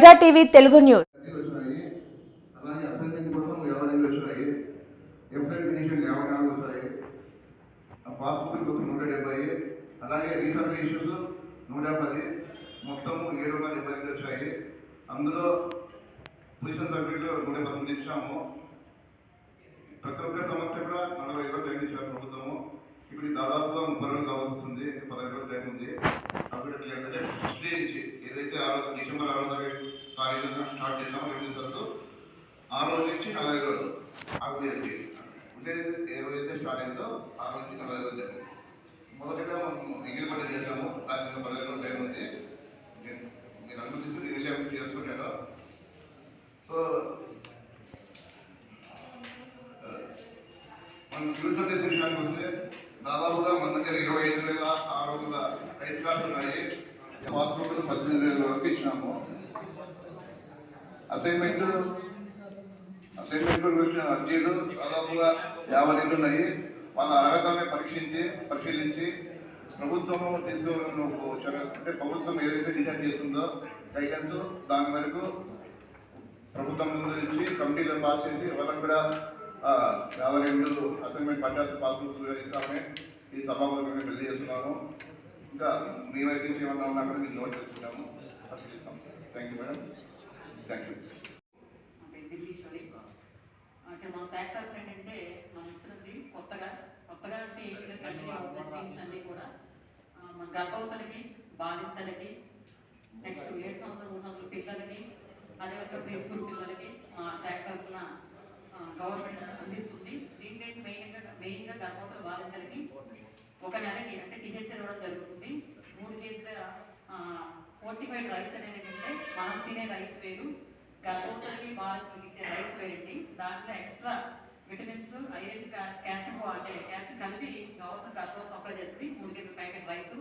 ప్రజా TV Telugu news అలాగే కోసం పాస్బుక్ కోసం నూట ఇష్యూస్ నూట పది మొత్తం ఏడు వందల డెబ్బై రెండు వచ్చాయి అందులో పొజిషన్ సభ్యులు నూట పంతొమ్మిది ఇచ్చాము ప్రతి ఒక్క సంస్థ కూడా నలభై ఇరవై టైం ఇచ్చారు ప్రభుత్వము ఇప్పుడు దాదాపుగా ముప్పై రోజులు కావాల్సింది పదహైదు రోజులు టైం ఉంది అప్పుడు నుంచి ఏదైతే ఆ రోజు డిసెంబర్ ఆరో తారీఖు తారీఖున స్టార్ట్ చేద్దాం రెవెన్యూ సర్దు ఆ రోజు నుంచి నలభై రోజులు అభివృద్ధి అంటే ఏ రోజైతే స్టార్ట్ అయిందో ఆ రోజు నుంచి నలభై రోజులు మొదటిగా మనం మిగిలి పని చేసాము దాని మీద పదహైదు రోజులు టైం ఉంది నేను- మీరు అనుమతిస్తూ నేను వెళ్ళి అభివృద్ధి చేసుకున్నాను సో మనం సివిల్ సర్వీస్ విషయానికి వస్తే దాదాపుగా మన దగ్గర ఇరవై ఐదు వేల ఆరు వందల రైతు కార్డులు ఉన్నాయి. హాస్పిటల్ పద్దెనిమిది వేల వరకు ఇచ్చినాము. అసైన్మెంట్ అసైన్మెంట్ వచ్చిన అర్జీలు దాదాపుగా యాభై రెండు ఉన్నాయి. వాళ్ళ అర్హతని పరీక్షించి పరిశీలించి ప్రభుత్వం తీసుకోవాలని ఒక చర్య అంటే ప్రభుత్వం ఏదైతే డిసైడ్ చేస్తుందో గైడెన్స్ దాని వరకు ప్రభుత్వం ముందు ఇచ్చి కమిటీలో పాస్ చేసి వాళ్ళకు కూడా యాభై రెండు అసైన్మెంట్ పట్టాల్సి పాస్బుక్ ఇస్తామని ఈ సభాముఖంగా తెలియజేస్తున్నాము. ఇంకా మీ వైపు నుంచి ఏమన్నా ఉన్నా కూడా మీరు నోట్ చేసుకున్నాము thank you madam thank you అంటే మా తరఫున ఏంటంటే మనం ఇస్తున్నది కొత్తగా కొత్తగా అంటే కంటిన్యూ అవుతున్న స్కీమ్స్ అన్నీ కూడా. మన గర్భవతులకి బాలింతలకి నెక్స్ట్ ఏడు సంవత్సరాల మూడు సంవత్సరాల పిల్లలకి అదేవిధంగా ప్రీ స్కూల్ పిల్లలకి మా శాఖ తరఫున గవర్నమెంట్ అందిస్తుంది. దీంట్లో మెయిన్గా మెయిన్గా గర్భవతుల బాలింతలకి ఒక నెలకి అంటే టీహెచ్ ఇవ్వడం జరుగుతుంది. మూడు కేజీల ఫోర్టిఫైడ్ రైస్ అనేది ఏంటంటే మనం తినే రైస్ వేరు. గర్భవతులకి బాలింతలకి ఇచ్చే రైస్ వేరండి. దాంట్లో ఎక్స్ట్రా విటమిన్స్ ఐరన్ క్యాల్షియం అంటే క్యాల్షియం కలిపి గవర్నమెంట్ గర్భం సప్లై చేస్తుంది. మూడు కేజీ ప్యాకెట్ రైస్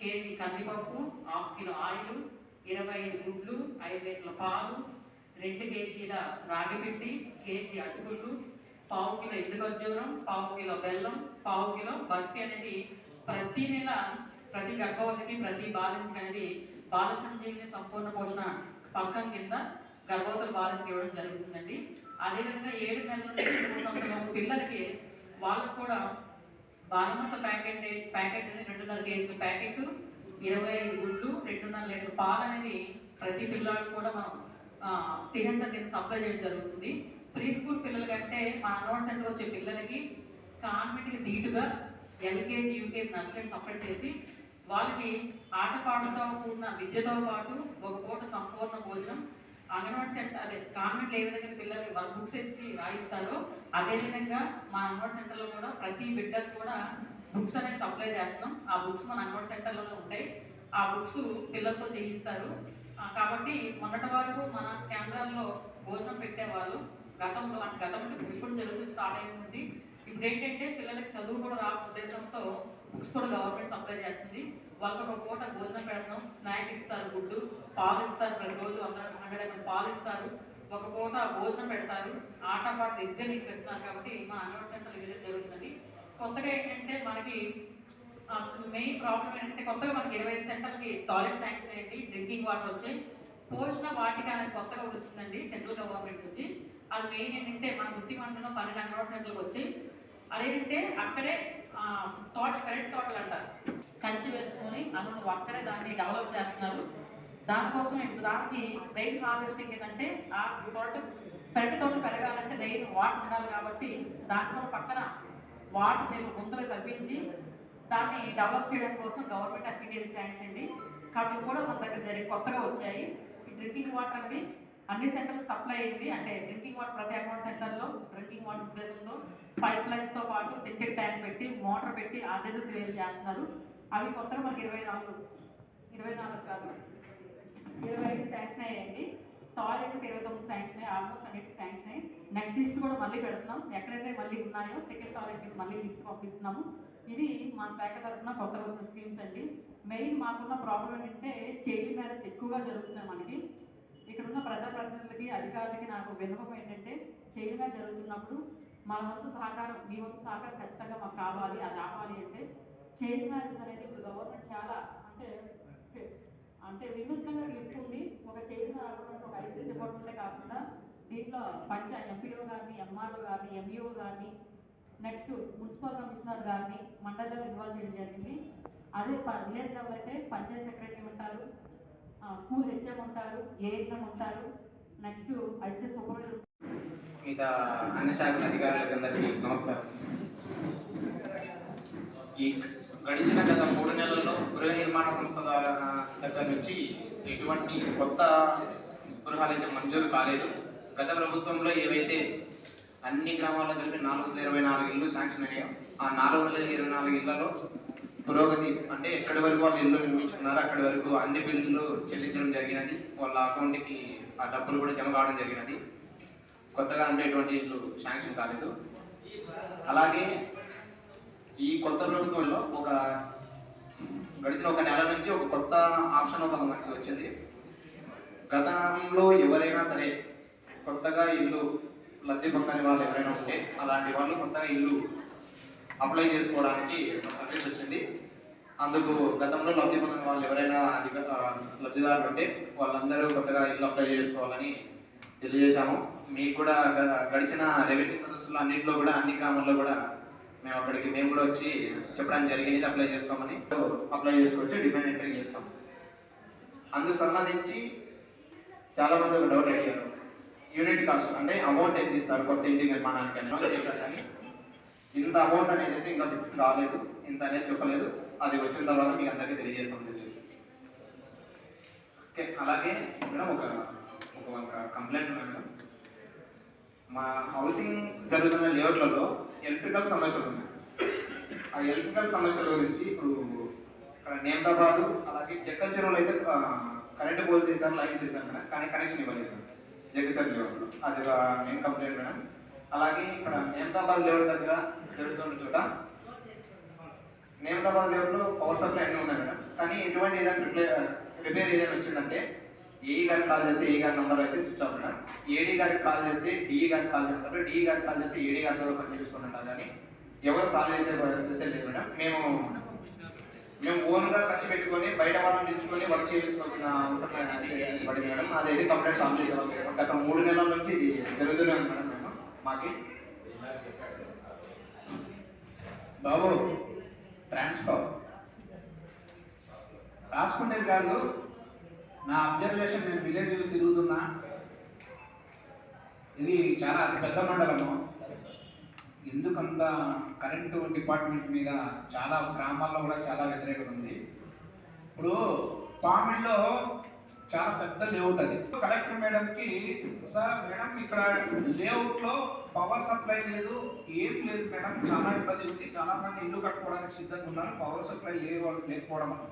కేజీ కందిపప్పు హాఫ్ కిలో ఆయిల్ ఇరవై ఐదు గుడ్లు ఐదు లీటర్ల పాలు రెండు కేజీల రాగిపిండి కేజీ అటుకుళ్ళు పావు కిలో ఎండు ఖర్జూరం పావు కిలో బెల్లం పావు కిలో బర్ఫీ అనేది ప్రతి నెల ప్రతి గర్భవతికి ప్రతి బాలింతకి అనేది బాల సంజీవిని సంపూర్ణ పోషణ పక్కం కింద గర్భవతుల బాలింతకి ఇవ్వడం జరుగుతుందండి. అదేవిధంగా ఏడు నెలల నుంచి మూడు సంవత్సరాల పిల్లలకి వాళ్ళకు కూడా బాలమొక్క ప్యాకెట్ ప్యాకెట్ అనేది రెండున్నర కేజీల ప్యాకెట్ ఇరవై ఐదు గుడ్లు రెండున్నర లీటర్ పాలు అనేది ప్రతి పిల్లాడు కూడా మనం టిహెచ్ఆర్ కింద సప్లై చేయడం జరుగుతుంది. ప్రీ స్కూల్ పిల్లల కంటే మా అన్వాన్ సెంటర్ వచ్చే పిల్లలకి కాన్వెంట్కి దీటుగా ఎల్కేజీ యూకేజీ నర్సరీ సపరేట్ చేసి వాళ్ళకి ఆటపాటతో కూడిన విద్యతో పాటు ఒక పూట సంపూర్ణ భోజనం అంగన్వాడీ సెంటర్ అదే కాన్వెంట్లో ఏ విధంగా పిల్లలకి వర్క్ బుక్స్ ఇచ్చి రాయిస్తారో అదే విధంగా మా అంగన్వాడీ సెంటర్లో కూడా ప్రతి బిడ్డకు కూడా బుక్స్ అనేది సప్లై చేస్తాం ఆ బుక్స్ మన అంగన్వాడీ సెంటర్లోనే ఉంటాయి. ఆ బుక్స్ పిల్లలతో చేయిస్తారు. కాబట్టి మొన్నటి వరకు మన కేంద్రాల్లో భోజనం పెట్టేవాళ్ళు గతంలో అంటే గతంలో ఇప్పుడు జరుగుతూ స్టార్ట్ అయింది ఇప్పుడు ఏంటంటే పిల్లలకి చదువు కూడా రా ఉద్దేశంతో బుక్స్ కూడా గవర్నమెంట్ సప్లై చేస్తుంది. వాళ్ళకి ఒక పూట భోజనం పెడతాం స్నాక్ ఇస్తారు గుడ్డు పాలు ఇస్తారు ప్రతిరోజు హండ్రెడ్ హండ్రెడ్ ఎంఎల్ పాలు ఇస్తారు. ఒక పూట భోజనం పెడతారు. ఆట పాట ఇద్దరు నీకు పెడుతున్నారు కాబట్టి మా అన్వర్ సెంటర్ విజిట్ జరుగుతుంది. కొత్తగా ఏంటంటే మనకి మెయిన్ ప్రాబ్లం ఏంటంటే కొత్తగా మనకి ఇరవై ఐదు సెంటర్లకి టాయిలెట్ శాంక్షన్ అయ్యింది డ్రింకింగ్ వాటర్ వచ్చాయి. పోషణ వాటిక అనేది కొత్తగా వచ్చిందండి సెంట్రల్ గవర్నమెంట్ నుంచి. అది మెయిన్ ఏంటంటే మన బుద్ధి మండలం పన్నెండు అంగన్వాడీ సెంటర్లకు వచ్చాయి అదేంటే అక్కడే తోట కరెంట్ తోటలు అంటారు కంచి వేసుకొని అందులో అక్కడే దాన్ని డెవలప్ చేస్తున్నారు. దానికోసం ఇప్పుడు దానికి రైన్ హార్వెస్టింగ్ ఏంటంటే ఆ తోట పెరటి తోట పెరగాలంటే రెయిన్ వాటర్ ఉండాలి కాబట్టి దాంట్లో పక్కన వాటర్ నేను ముందర తగ్గించి దాన్ని డెవలప్ చేయడం కోసం గవర్నమెంట్ యాక్టివిటీస్ శాంక్షన్ అండి కాబట్టి కూడా మన దగ్గర జరిగి కొత్తగా వచ్చాయి. డ్రింకింగ్ వాటర్ అనేది అన్ని సెంటర్లు సప్లై అయింది. అంటే డ్రింకింగ్ వాటర్ ప్రతి అకౌంట్ సెంటర్లో డ్రింకింగ్ వాటర్ ఉద్దేశంతో పైప్ లైన్స్తో పాటు సింటెక్ ట్యాంక్ పెట్టి మోటార్ పెట్టి ఆర్డర్ సేల్ చేస్తున్నారు. అవి కొత్తగా మనకి ఇరవై నాలుగు ఇరవై నాలుగు కాదు ఇరవై ఐదు శాంక్షన్ అయ్యాయండి టాయిలెట్ ఇరవై తొమ్మిది శాంక్షన్ అయ్యి ఆల్మోస్ట్ అన్నిటి శాంక్షన్ అయ్యి నెక్స్ట్ లిస్ట్ కూడా మళ్ళీ పెడుతున్నాం. ఎక్కడైతే మళ్ళీ ఉన్నాయో సెకండ్ టాయిలెట్ మళ్ళీ లిస్ట్ పంపిస్తున్నాము. ఇది మా శాఖ తరఫున కొత్తగా వచ్చిన స్కీమ్స్ అండి. మెయిన్ మాకున్న ప్రాబ్లం ఏంటంటే చైల్డ్ మ్యారేజ్ ఎక్కువగా జరుగుతున్నాయి మనకి. ఇక్కడ ఉన్న ప్రజాప్రతినిధులకి అధికారులకి నాకు విన్నపం ఏంటంటే చైర్మన్ జరుగుతున్నప్పుడు మన వంతు సహకారం మీ వంతు సహకారం ఖచ్చితంగా మాకు కావాలి అది ఆపాలి అంటే చైల్డ్ మ్యారేజ్ అనేది ఇప్పుడు గవర్నమెంట్ చాలా అంటే అంటే వినూత్నంగా తీసుకుంది. ఒక ఒక చైర్మన్ అనుకున్నట్టు ఒక ఐసీ డిపార్ట్మెంటే కాకుండా దీంట్లో పంచ ఎంపీఓ గారిని ఎంఆర్ఓ గారిని ఎంఈఓ గారిని నెక్స్ట్ మున్సిపల్ కమిషనర్ గారిని మండలిలో ఇన్వాల్వ్ చేయడం జరిగింది. అదే విలేజ్ లెవెల్ అయితే పంచాయత్ సెక్రటరీ ఉంటారు స్కూల్ హెచ్ఎం ఉంటారు ఏఎన్ఎం ఉంటారు నెక్స్ట్ ఐసీ సూపర్వైజర్ మిగతా అన్ని శాఖల అధికారులకందరికీ నమస్కారం. ఈ గడిచిన గత మూడు నెలల్లో గృహ నిర్మాణ సంస్థ దగ్గర నుంచి ఎటువంటి కొత్త గృహాలు అయితే మంజూరు కాలేదు. గత ప్రభుత్వంలో ఏవైతే అన్ని గ్రామాల్లో కలిపి నాలుగు వందల ఇరవై నాలుగు ఇళ్ళు శాంక్షన్ అయ్యాయి ఆ నాలుగు వందల ఇరవై నాలుగు ఇళ్ళలో పురోగతి అంటే ఎక్కడి వరకు వాళ్ళు ఇల్లు నిర్మించుకున్నారో అక్కడి వరకు అన్ని బిల్లులు చెల్లించడం జరిగినది. వాళ్ళ అకౌంట్కి ఆ డబ్బులు కూడా జమ కావడం జరిగినది. కొత్తగా ఉండేటువంటి ఇల్లు శాంక్షన్ కాలేదు. అలాగే ఈ కొత్త ప్రభుత్వంలో ఒక గడిచిన ఒక నెల నుంచి ఒక కొత్త ఆప్షన్ ఒక మనకి వచ్చింది. గతంలో ఎవరైనా సరే కొత్తగా ఇల్లు లబ్ధి పొందని వాళ్ళు ఎవరైనా ఉంటే అలాంటి వాళ్ళు కొత్తగా ఇల్లు అప్లై చేసుకోవడానికి సర్వీస్ వచ్చింది. అందుకు గతంలో లబ్ధి పొందిన వాళ్ళు ఎవరైనా అధిక లబ్ధిదారులు ఉంటే వాళ్ళందరూ కొత్తగా ఇల్లు అప్లై చేసుకోవాలని తెలియజేశాము. మీకు కూడా గ- గడిచిన రెవెన్యూ సదస్సులు అన్నింటిలో కూడా అన్ని గ్రామాల్లో కూడా మేము అక్కడికి మేము కూడా వచ్చి చెప్పడానికి జరిగింది అప్లై చేసుకోమని అప్లై చేసుకోవచ్చు డిమాండ్ ఎంట్రీ చేస్తాం అందుకు సంబంధించి చాలామంది ఒక డౌట్ అడిగారు. యూనిట్ కాస్ట్ అంటే అమౌంట్ ఎంత ఇస్తారు కొత్త ఇంటి నిర్మాణానికి అని. చెప్పారు కానీ ఇంత అమౌంట్ అనేది అయితే ఇంకా ఫిక్స్ రాలేదు. ఇంత అనేది చెప్పలేదు. అది వచ్చిన తర్వాత మీకు అందరికీ తెలియజేస్తాం తెలియజేసి ఓకే అలాగే మేడం ఒక ఒక కంప్లైంట్ ఉంది మేడం. మా హౌసింగ్ జరుగుతున్న లేఅవుట్లలో ఎలక్ట్రికల్ సమస్యలు ఉన్నాయి. ఆ ఎలక్ట్రికల్ సమస్యల గురించి ఇప్పుడు ఇక్కడ నేమదాబాదు అలాగే జక్కల్ చెరువులు అయితే కరెంట్ పోల్స్ చేశారు లైట్స్ చేశాను మేడం. కానీ కనెక్షన్ ఇవ్వలేదు జగ్గ జగ్గచర్ అది ఒక మెయిన్ కంప్లైంట్ మేడం. అలాగే ఇక్కడ నేమదాబాద్ లేఅవుట్ దగ్గర జరుగుతున్న చోట నేమదాబాద్ లేఅవుట్లో పవర్ సప్లై అన్నీ ఉన్నాయి మేడం. కానీ ఎటువంటి ఏదైనా రిపేర్ రిపేర్ ఏదైనా వచ్చిందంటే ఏ గారికి కాల్ చేస్తే ఏ గారి నంబర్ అయితే స్విచ్ ఆఫ్ మేడం. ఏడీ గారికి కాల్ చేస్తే డిఈ గారికి కాల్ చేస్తారు. డిఈ గారికి కాల్ చేస్తే ఏడీ గారి ద్వారా పని కానీ ఎవరు సాల్వ్ చేసే పరిస్థితి లేదు మేడం. మేము మేము ఓన్గా ఖర్చు పెట్టుకొని బయట వాళ్ళని తెచ్చుకొని వర్క్ చేసుకోవాల్సిన అవసరం అయితే పడింది మేడం. అదైతే కంప్లైంట్ సాల్వ్ చేసేవాళ్ళు గత మూడు నెలల నుంచి ఇది జరుగుతూనే ఉంది మేడం. మాకి బాబు ట్రాన్స్ఫర్ రాసుకునేది కాదు నా అబ్జర్వేషన్ నేను విలేజ్ తిరుగుతున్నా. ఇది చాలా అతి పెద్ద మండలము. ఎందుకంత కరెంటు డిపార్ట్మెంట్ మీద చాలా గ్రామాల్లో కూడా చాలా వ్యతిరేకత ఉంది. ఇప్పుడు పామిడిలో చాలా పెద్ద లేఅవుట్ అది. కలెక్టర్ మేడంకి సార్ మేడం ఇక్కడ లేఅవుట్లో పవర్ సప్లై లేదు ఏం లేదు మేడం చాలా ఇబ్బంది ఉంది. చాలా మంది ఇల్లు కట్టుకోవడానికి సిద్ధంగా ఉన్నారు. పవర్ సప్లై లేకపోవడం వల్ల.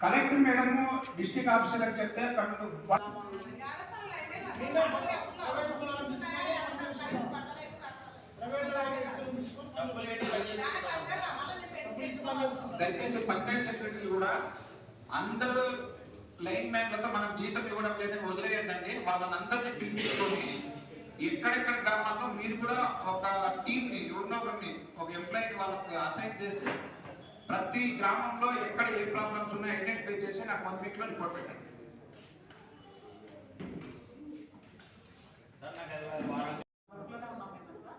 కలెక్టర్ మేడం డిస్టిక్ ఆఫీసర్ చెప్తే కన్ను దయచేసి పంచాయత్ సెక్రటరీ కూడా అందరూ లైన్ మ్యాన్లతో మనం జీతం ఇవ్వడం లేదని వదిలేయండి వాళ్ళని అందరినీ పిలిపించుకొని ఎక్కడెక్కడ గ్రామాల్లో మీరు కూడా ఒక టీమ్ని ఒక ఎంప్లాయీ వాళ్ళకి అసైన్ చేసి ప్రతి గ్రామంలో ఎక్కడ ఏ ప్రాబ్లమ్స్ ఉన్నాయో ఐడెంటిఫై చేసి నాకు వన్ వీక్లో రిపోర్ట్ పెట్టండి వర్క్లోనే ఉన్నాం మేమంతా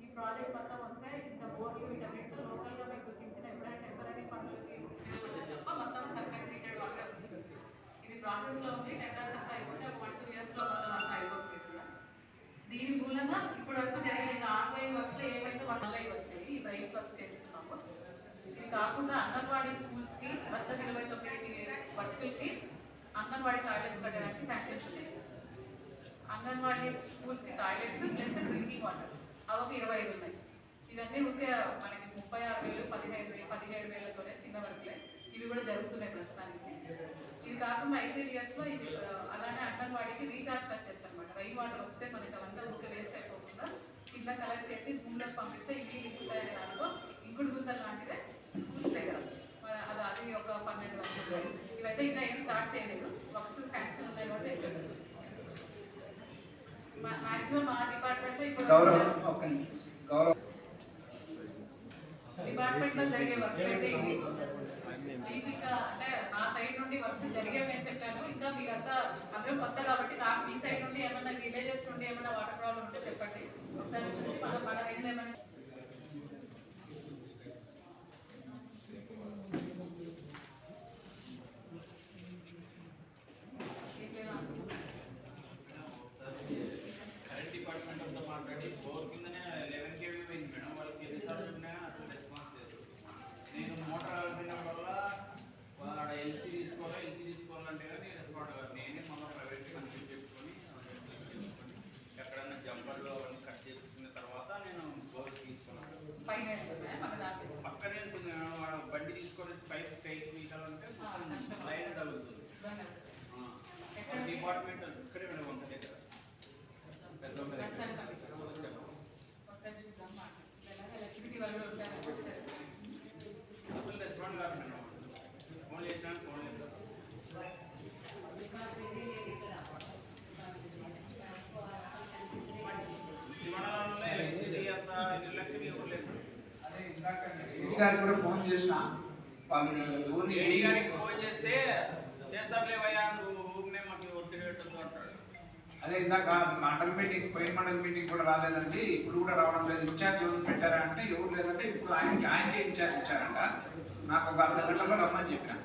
ఈ ప్రాజెక్ట్ మొత్తం వస్తే ఇంత బోర్లు వీటన్నిటితో లోకల్గా మీకు చిన్న చిన్న ఎప్పుడైనా టెంపరీ పనులకి ఉపయోగపడితే తప్ప మొత్తం సర్వే ట్రీటెడ్ వాటర్ వస్తుంది ఇది ప్రాసెస్లో ఉంది టెండర్స్ అంతా అయిపోతే ఒక వన్ టూ ఇయర్స్లో మొత్తం అంతా అయిపోతుంది కూడా ఇప్పుడు వరకు జరిగిన ఆన్లైన్ వర్క్స్ ఏమైతే వల్ల వచ్చాయి ఈ రైట్ వర్క్ చేస్తున్నాము. ఇది కాకుండా అంగన్వాడీ స్కూల్స్కి వద్ద ఇరవై తొమ్మిది వర్కులకి అంగన్వాడీ టాయిలెట్స్ కట్టడానికి శాంక్షన్స్ ఉన్నాయి అంగన్వాడీ స్కూల్స్కి టాయిలెట్స్ ప్లస్ డ్రింకింగ్ వాటర్. అవి ఒక ఇరవై ఐదు ఉన్నాయి. ఇవన్నీ ఉంటే మనకి ముప్పై ఆరు వేలు పదిహేను వేలు పదిహేడు వేలతోనే చిన్న వర్క్లే. ఇవి కూడా జరుగుతున్నాయి ప్రస్తుతానికి. ఇది కాకుండా ఐదు ఇయర్స్లో ఇది అలానే అంగన్వాడీకి రీఛార్జ్ స్ట్రక్చర్స్ అనమాట రైన్ వాటర్ వస్తే మనకి అవంతా ఊరికే వేస్ట్ సార్ కింద కలెక్ట్ చేసి భూమిలోకి పంపిస్తే ఇవి ఇంకుతాయనే దాంట్లో ఇంకుడు గుంతలు లాంటిదే పూస్తాయి కదా. అది అది ఒక పన్నెండు వందలు ఇవైతే ఇంకా ఏం స్టార్ట్ చేయలేదు. వర్క్స్ శాంక్షన్ ఉన్నాయి కాబట్టి తెచ్చేయచ్చు మాక్సిమం మా డిపార్ట్మెంట్ ఇప్పుడు గౌరవం డిపార్ట్మెంట్లో జరిగే వర్క్ అయితే మీకు ఇంకా అంటే నా సైడ్ నుండి వర్క్ జరిగేవి నేను చెప్పాను. ఇంకా మీరంతా అందరూ కొత్త కాబట్టి నాకు మీ సైడ్ నుండి ఏమైనా విలేజెస్ నుండి ఏమైనా వాటర్ ప్రాబ్లం ఉంటే చెప్పండి. ఒకసారి చూసి మనం మన ఏమైనా కరెంట్ డిపార్ట్మెంట్ అంతా మాట్లాడి బోర్ కిందనే లెవెన్ కేవీ పోయింది మేడం వాళ్ళకి ఎన్నిసార్లు చెప్పినా అసలు రెస్పాన్స్ లేదు నేను మోటార్ ఆడిన వల్ల వాడ ఎల్సీ తీసుకోవాలి ఎల్సీ తీసుకోవాలంటే కానీ రెస్పాండ్ కాదు నేనే మళ్ళీ ప్రైవేట్ కన్సల్ట్ చేసుకొని చేసుకొని ఎక్కడన్నా జంపర్లు అవన్నీ కట్ చేసుకున్న తర్వాత నేను బోర్ తీసుకున్నాను పైన వెళ్తుందా మన దాంట్లో పక్కనే ఉంటుంది మేడం వాడు బండి తీసుకొని వచ్చి పైకి పైకి తీయాలంటే లైన్ తగులుతుంది. డిపార్ట్మెంట్ ఇక్కడే మేడం వంట దగ్గర. పెద్ద అసలు రెస్పాండ్ కాదు మేడం ఫోన్ చేసినా ఫోన్ లేదు. విమానాలలో ఎలక్ట్రిసిటీ అంత నిర్లక్ష్యం ఎవరు లేదు. అదే ఇందాక కూడా ఫోన్ చేసిన. గారికి ఫోన్ చేస్తే చేస్తారులేవయ్యా నువ్వు ఊరినే మాకు ఒత్తిడి పెట్టద్దు అంటాడు. అదే ఇందాక మండల మీటింగ్ పోయిన మండల మీటింగ్ కూడా రాలేదండి. ఇప్పుడు కూడా రావడం లేదు. ఇన్ఛార్జ్ ఎవరు పెట్టారా అంటే ఎవరు లేదంటే ఇప్పుడు ఆయనకి ఆయనకే ఇన్ఛార్జ్ ఇచ్చారంట. నాకు ఒక అర్ధ గంటలో రమ్మని చెప్పిన.